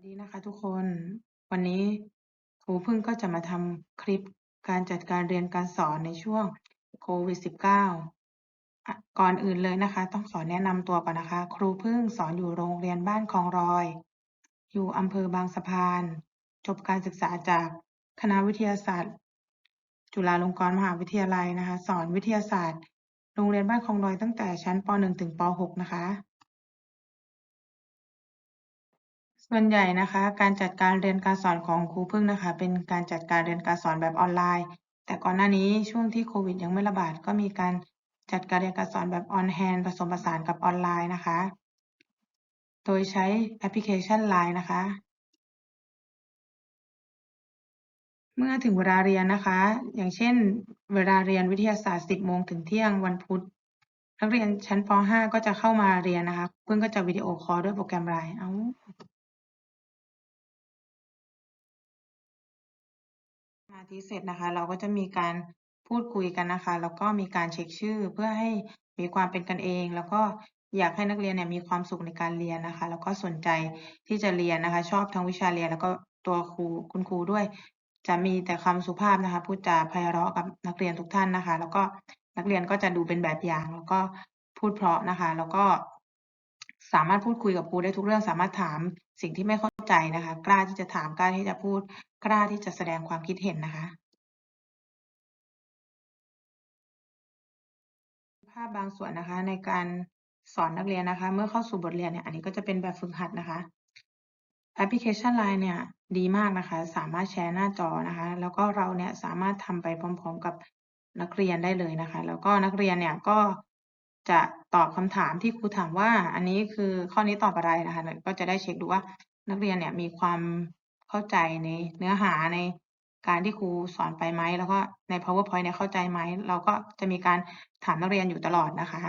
สวัสดีนะคะทุกคนวันนี้ครูพึ่งก็จะมาทำคลิปการจัดการเรียนการสอนในช่วงโควิด -19 ก่อนอื่นเลยนะคะ ต้องขอแนะนำตัวก่อนนะคะ ครูพึ่งสอนอยู่โรงเรียนบ้านคลองรอย อยู่อำเภอบางสะพาน จบการศึกษาจากคณะวิทยาศาสตร์ จุฬาลงกรณ์มหาวิทยาลัยนะคะ สอนวิทยาศาสตร์ โรงเรียนบ้านคลองรอยตั้งแต่ชั้นป .1 ถึงป .6 นะคะ ส่วนใหญ่นะคะ การจัดการเรียนการสอนของครูพึ่งนะคะ เป็นการจัดการเรียนการสอนแบบออนไลน์ แต่ก่อนหน้านี้ช่วงที่โควิดยังไม่ระบาดก็มีการจัดการเรียนการสอนแบบ on hand ผสมผสานกับออนไลน์นะคะ โดยใช้แอปพลิเคชัน LINE นะคะ เมื่อถึงเวลาเรียนนะคะ อย่างเช่น เวลาเรียนวิทยาศาสตร์ 10 โมงถึงเที่ยงวันพุธนักเรียนชั้นป .5 ก็จะเข้ามาเรียนนะคะ เพึ่งก็จะวิดีโอคอลด้วยโปรแกรม LINE อ้า มาธิเสร็จนะคะ เราก็จะมีการพูดคุยกันนะคะ แล้วก็มีการเช็กชื่อเพื่อให้มีความเป็นกันเอง แล้วก็อยากให้นักเรียนเนี่ยมีความสุขในการเรียนนะคะ แล้วก็สนใจที่จะเรียนนะคะ ชอบทั้งวิชาเรียน แล้วก็ตัวครูคุณครูด้วย จะมีแต่คำสุภาพนะคะพูดจาไพเราะกับนักเรียนทุกท่านนะคะ แล้วก็นักเรียนก็จะดูเป็นแบบอย่าง แล้วก็พูดเพราะนะคะ แล้วก็ สามารถพูดคุยกับครูได้ทุกเรื่องสามารถถามสิ่งที่ไม่เข้าใจนะคะ กล้าที่จะถามกล้าที่จะพูด กล้าที่จะแสดงความคิดเห็นนะคะ ภาพบางส่วนนะคะ ในการสอนนักเรียนนะคะ เมื่อเข้าสู่บทเรียนเนี่ยอันนี้ก็จะเป็นแบบฝึกหัดนะคะแอปพลิเคชัน LINE เนี่ยดีมากนะคะ สามารถแชร์หน้าจอนะคะ แล้วก็เราเนี่ยสามารถทำไปพร้อม ๆ กับนักเรียนได้เลยนะคะ แล้วก็นักเรียนเนี่ยก็ จะตอบคำถามที่ครูถามว่า อันนี้คือข้อนี้ตอบอะไรนะคะก็จะได้เช็กดูว่านักเรียนเนี่ยมีความเข้าใจในเนื้อหาในการที่ครูสอนไปไหมแล้วก็ใน PowerPoint เนี่ยเข้าใจไหมเราก็จะมีการถามนักเรียนอยู่ตลอดนะคะ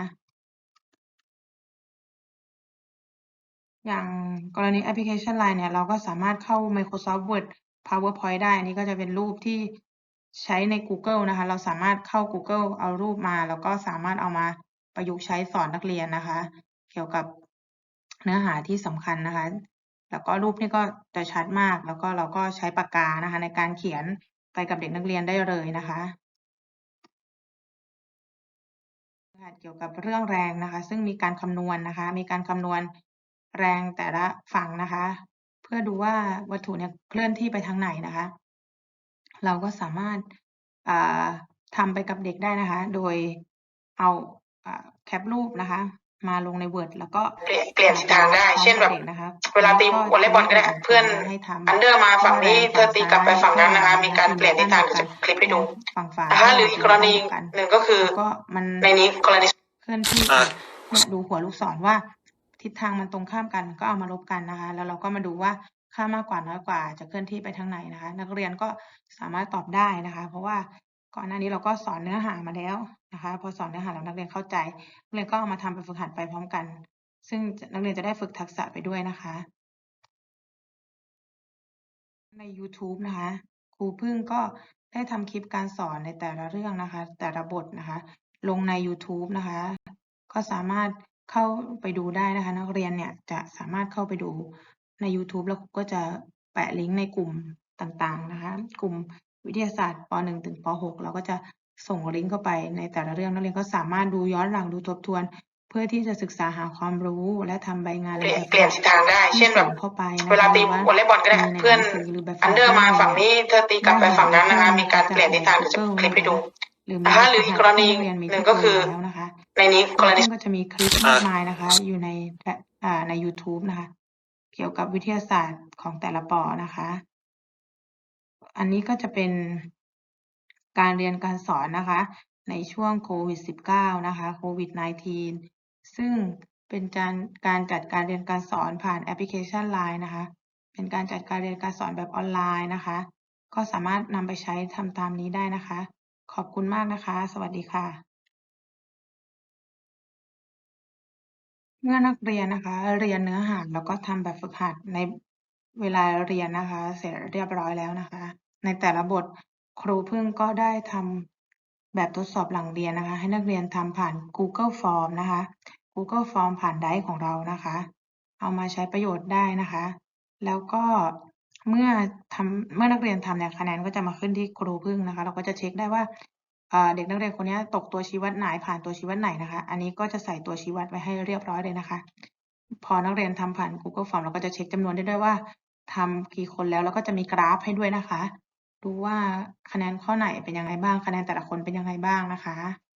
อย่างกรณีแอปพลิเคชัน LINE เนี่ยเราก็สามารถเข้า Microsoft Word PowerPoint ได้ อันนี้ก็จะเป็นรูปที่ใช้ในกูเกิลนะคะ เราสามารถเข้ากูเกิลเอารูปมา แล้วก็สามารถเอามา ประยุกต์ใช้สอนนักเรียนนะคะ เกี่ยวกับเนื้อหาที่สำคัญนะคะ แล้วก็รูปนี่ก็จะชัดมาก แล้วก็เราก็ใช้ปากกานะคะ ในการเขียนไปกับเด็กนักเรียนได้เลยนะคะเกี่ยวกับเรื่องแรงนะคะ ซึ่งมีการคำนวณนะคะ มีการคำนวณแรงแต่ละฝั่งนะคะ เพื่อดูว่าวัตถุเนี่ยเคลื่อนที่ไปทางไหนนะคะ เราก็สามารถาทำไปกับเด็กได้นะคะ โดยเอา แคปรูปนะคะ มาลงใน Word แล้วก็เปลี่ยนเปลี่ยนทิศทางได้ เช่นแบบด็กนะคะเวลาตีวอลเลย์บอลก็ได้เพื่อนให้ทำอันเดอร์มาฝั่งนี้เธอตีกลับไปฝั่งนั้นนะคะ มีการเปลี่ยนทิศทางจะคลิปให้ดูฝั่งฝานะคะหรืออีกกรณีหนึ่งก็คือแล้วก็มันในนี้กรณีเคลื่อนที่อ่าเนี่ยดูหัวลูกศรว่า ทิศทางมันตรงข้ามกันก็เอามาลบกันนะคะ แล้วเราก็มาดูว่าค่ามากกว่าน้อยกว่าจะเคลื่อนที่ไปทางไหนนะคะ นักเรียนก็สามารถตอบได้นะคะ เพราะว่า ก่อนหน้านี้เราก็สอนเนื้อหามาแล้วนะคะ พอสอนเนื้อหาแล้วนักเรียนเข้าใจนักเรียนก็เอามาทำเป็นฝึกหัดไปพร้อมกัน ซึ่งนักเรียนจะได้ฝึกทักษะไปด้วยนะคะ ในยูทูบนะคะครูพึ่งก็ได้ทำคลิปการสอนในแต่ละเรื่องนะคะ แต่ละบทนะคะ ลงในยูทูบนะคะ ก็สามารถเข้าไปดูได้นะคะ นักเรียนเนี่ยจะสามารถเข้าไปดูในยูทูบแล้วครูก็จะแปะลิงก์ในกลุ่มต่างๆนะคะ กลุ่ม วิทยาศาสตร์ป .1 ถึงป .6 เราก็จะส่งลิงก์เข้าไปในแต่ละเรื่องนักเรียนก็สามารถดูย้อนหลังดูทบทวน เพื่อที่จะศึกษาหาความรู้และทำใบงานเปลี่ยนแบบเปลี่ยนทิศทางได้ เช่นแบบที่ส่งเข้าไปนะคะเวลาตีหรือวอลเลย์บอลก็ได้มีในเพื่อนหงสือหรือแบบอันเดอร์มาฝั่งนี้เธอตีกลับไปฝั่งนั้นนะคะมีการเปลี่ยนทิศทางจะคลิปให้ดูหรือนะคะหรืออีกกรณีหนึ่งก็คือแล้วนะคะในนี้กรณีซึ่งก็จะมีคลิปมากมายนะคะ อยู่ในและอ่าใน YouTube นะคะ เกี่ยวกับวิทยาศาสตร์ของแต่ละปอนะคะ อันนี้ก็จะเป็นการเรียนการสอนนะคะ ในช่วงโควิด -19 นะคะโควิด -19 ซึ่งเป็นการการจัดการเรียนการสอนผ่านแอปพลิเคชัน LINE นะคะ เป็นการจัดการเรียนการสอนแบบออนไลน์นะคะ ก็สามารถนำไปใช้ทำตามนี้ได้นะคะ ขอบคุณมากนะคะ สวัสดีค่ะ เมื่อนักเรียนนะคะ เรียนเนื้อหาแล้วก็ทำแบบฝึกหัดในเวลาเรียนนะคะ เสร็จเรียบร้อยแล้วนะคะ ในแต่ละบทครูพึ่งก็ได้ทำแบบทดสอบหลังเรียนนะคะ ให้นักเรียนทำผ่าน Google Form นะคะ Google Form ผ่านไดรฟ์ของเรานะคะ เอามาใช้ประโยชน์ได้นะคะ แล้วก็เมื่อทำเมื่อนักเรียนทำเนี่ยคะแนนก็จะมาขึ้นที่ครูพึ่งนะคะ เราก็จะเช็กได้ว่าเด็กนักเรียนคนนี้ตกตัวชี้วัดไหนผ่านตัวชี้วัดไหนนะคะ อันนี้ก็จะใส่ตัวชี้วัดไว้ให้เรียบร้อยเลยนะคะ พอนักเรียนทำผ่าน Google Form เราก็จะเช็กจำนวนได้ด้วยว่าทำกี่คนแล้วแล้วก็จะมีกราฟให้ด้วยนะคะ ดูว่าคะแนนข้อไหนเป็นยังไงบ้าง คะแนนแต่ละคนเป็นยังไงบ้างนะคะ